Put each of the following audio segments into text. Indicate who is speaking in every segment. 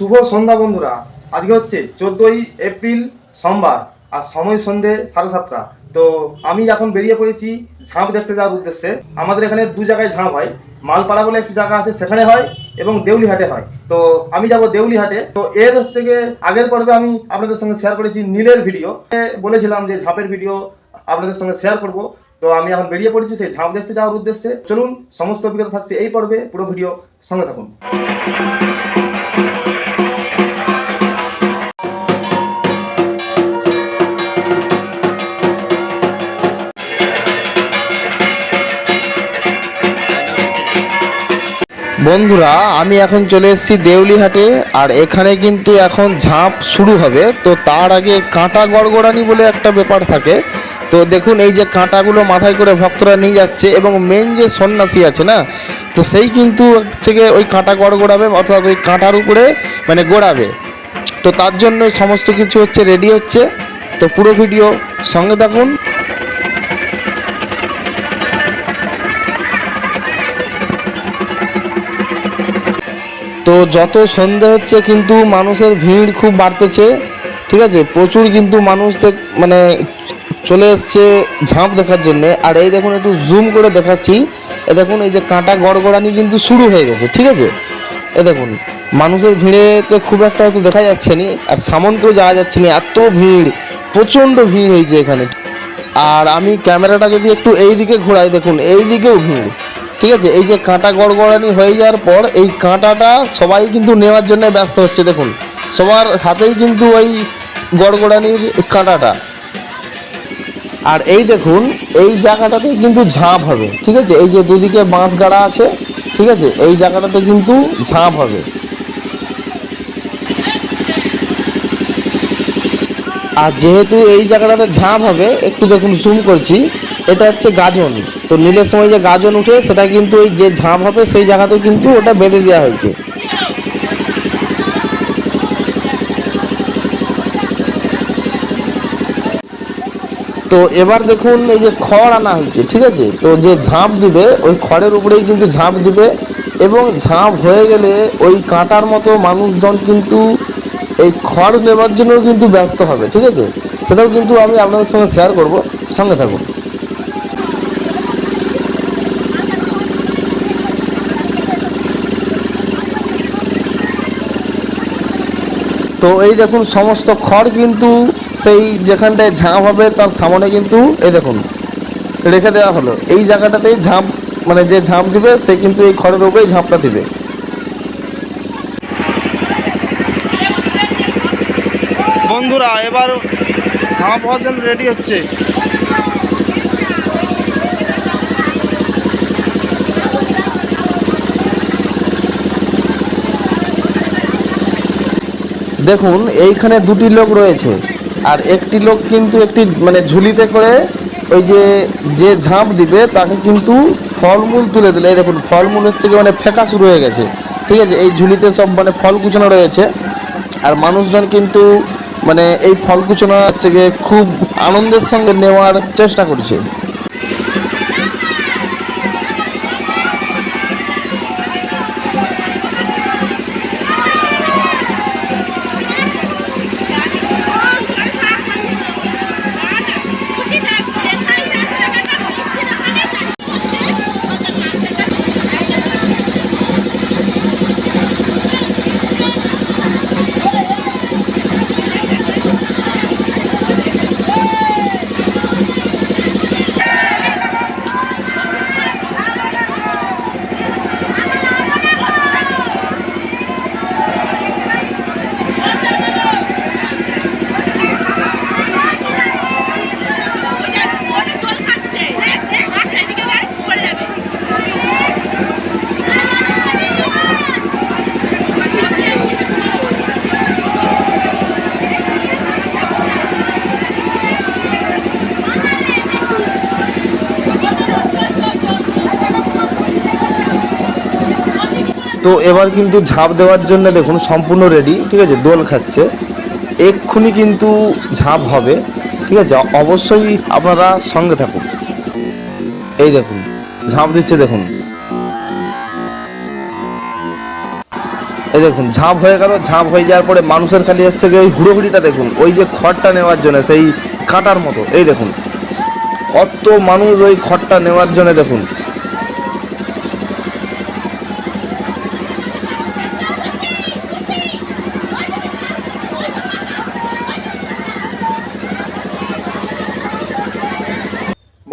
Speaker 1: শুভ সন্ধ্যা বন্ধুরা। আজকে হচ্ছে চোদ্দোই এপ্রিল সোমবার, আর সময় সন্ধে সাড়ে সাতটা। তো আমি এখন বেরিয়ে পড়েছি ঝাঁপ দেখতে যাওয়ার উদ্দেশ্যে। আমাদের এখানে দু জায়গায় ঝাঁপ হয়। মালপাড়া বলে একটি জায়গা আছে, সেখানে হয় এবং দেউলিহাটে হয়। তো আমি যাব দেউলিহাটে। তো এর হচ্ছে গিয়ে আগের পর্বে আমি আপনাদের সঙ্গে শেয়ার করেছি নীলের ভিডিও বলেছিলাম যে ঝাঁপের ভিডিও আপনাদের সঙ্গে শেয়ার করব। তো আমি এখন বেরিয়ে পড়েছি সেই ঝাঁপ দেখতে যাওয়ার উদ্দেশ্যে। চলুন, সমস্ত অভিজ্ঞতা থাকছে এই পর্বে। পুরো ভিডিও সঙ্গে থাকুন।
Speaker 2: বন্ধুরা, আমি এখন চলে এসেছি দেউলিহাটে, আর এখানে কিন্তু এখন ঝাঁপ শুরু হবে। তো তার আগে কাঁটা গড়গড়ানি বলে একটা ব্যাপার থাকে। তো দেখুন, এই যে কাঁটাগুলো মাথায় করে ভক্তরা নিয়ে যাচ্ছে, এবং মেন যে সন্ন্যাসী আছে না, তো সেই কিন্তু হচ্ছে ওই কাঁটা গড় গড়গড়াবে, অর্থাৎ ওই কাঁটার উপরে মানে গোড়াবে। তো তার জন্য সমস্ত কিছু হচ্ছে রেডি হচ্ছে। তো পুরো ভিডিও সঙ্গে থাকুন। তো যত সন্ধে হচ্ছে কিন্তু মানুষের ভিড় খুব বাড়তেছে, ঠিক আছে? প্রচুর কিন্তু মানুষ মানে চলে এসছে ঝাঁপ দেখার জন্য। আর এই দেখুন, একটু জুম করে দেখাচ্ছি। এ দেখুন, এই যে কাঁটা গড়গড়ানি কিন্তু শুরু হয়ে গেছে, ঠিক আছে? এ দেখুন, মানুষের ভিড়েতে খুব একটা হয়তো দেখা যাচ্ছে না, আর সামন কেউ যাওয়া যাচ্ছে না, এত ভিড়, প্রচণ্ড ভিড় হয়েছে এখানে। আর আমি ক্যামেরাটা যদি একটু এই দিকে ঘোরাই, দেখুন এই দিকেও ভিড়। ঠিক আছে, এই যে কাঁটা গড়গড়ানি হয়ে যাওয়ার পর এই কাঁটাটা সবাই কিন্তু নেওয়ার জন্য ব্যস্ত হচ্ছে, দেখুন। সবার হাতেই কিন্তু ওই গড়গড়ানির কাঁটাটা। আর এই দেখুন, এই জায়গাটাতে কিন্তু ঝাঁপ হবে, ঠিক আছে? এই যে দুদিকে বাঁশ গাড়া আছে, ঠিক আছে? এই জায়গাটাতে কিন্তু ঝাঁপ হবে। আর যেহেতু এই জায়গাটাতে ঝাঁপ হবে, একটু দেখুন জুম করছি। এটা হচ্ছে গাজন। তো নীলের সময় যে গাজন উঠে, সেটা কিন্তু ওই যে ঝাঁপ হবে, সেই জায়গাতে কিন্তু ওটা বেঁধে দেওয়া হয়েছে। তো এবার দেখুন এই যে খড় আনা হয়েছে, ঠিক আছে? তো যে ঝাঁপ দিবে, ওই খড়ের উপরেই কিন্তু ঝাঁপ দিবে। এবং ঝাঁপ হয়ে গেলে ওই কাঁটার মতো মানুষজন কিন্তু এই খড় নেবার জন্য কিন্তু ব্যস্ত হবে, ঠিক আছে? সেটাও কিন্তু আমি আপনাদের সঙ্গে শেয়ার করব। সঙ্গে থাকুন। তো এই দেখুন, সমস্ত খড় কিন্তু সেই যেখানটায় ঝাঁপ হবে, তার সামনে কিন্তু এই দেখুন, রেখে দেওয়া হলো। এই জায়গাটাতেই ঝাঁপ মানে যে ঝাঁপ দিবে, সে কিন্তু এই খড়ের উপরেই ঝাঁপটা দিবে।
Speaker 1: বন্ধুরা, এবার ঝাঁপ হওয়ার জন্য রেডি হচ্ছে।
Speaker 2: দেখুন, এইখানে দুটি লোক রয়েছে। আর একটি লোক কিন্তু একটি মানে ঝুলিতে করে ওই যে যে ঝাঁপ দিবে, তাকে কিন্তু ফলমূল তুলে দিলে। এই দেখুন, ফলমূল হচ্ছে কি মানে ফেঁকা শুরু হয়ে গেছে। ঠিক আছে, এই ঝুলিতে সব মানে ফল কুচানো রয়েছে। আর মানুষজন কিন্তু মানে এই ফল কুচানো হচ্ছে গিয়ে খুব আনন্দের সঙ্গে নেওয়ার চেষ্টা করছে। তো এবার কিন্তু ঝাঁপ দেওয়ার জন্য দেখুন সম্পূর্ণ রেডি ঠিক আছে? দোল খাচ্ছে। এক্ষুনি কিন্তু ঝাঁপ হবে, ঠিক আছে? অবশ্যই আপনারা সঙ্গে থাকুন। এই দেখুন, ঝাঁপ দিচ্ছে দেখুন। এই দেখুন, ঝাঁপ হয়ে গেল, ঝাঁপ হয়ে যাওয়ার পরে মানুষের খালি হচ্ছে গিয়ে ওই হুড়োহুড়িটা দেখুন, ওই যে খড়টা নেওয়ার জন্য, সেই কাটার মতো। এই দেখুন, কত মানুষ ওই খড়টা নেওয়ার জন্য দেখুন।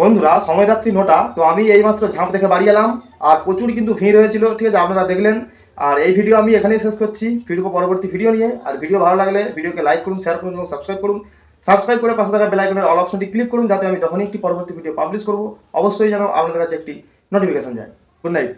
Speaker 1: বন্ধুরা সময় রাত্রি নটা, তো আমি এইমাত্র ঝাঁপ দেখে বাড়ি এলাম, আর প্রচুর কিন্তু ভিড় হয়েছিল, ঠিক আছে, আপনারা দেখলেন। আর এই ভিডিও আমি এখানেই শেষ করছি, ফিরবো পরবর্তী ভিডিও নিয়ে, আর ভিডিও ভালো লাগলে ভিডিওকে লাইক করুন শেয়ার করুন এবং সাবস্ক্রাইব করুন। সাবস্ক্রাইব করে পাশে থাকা বেলাইকনের অল অপশনটি ক্লিক করুন, যাতে আমি তখনই একটি পরবর্তী ভিডিও পাবলিশ করব, অবশ্যই যেন আপনাদের কাছে একটি নোটিফিকেশন যায়। Good night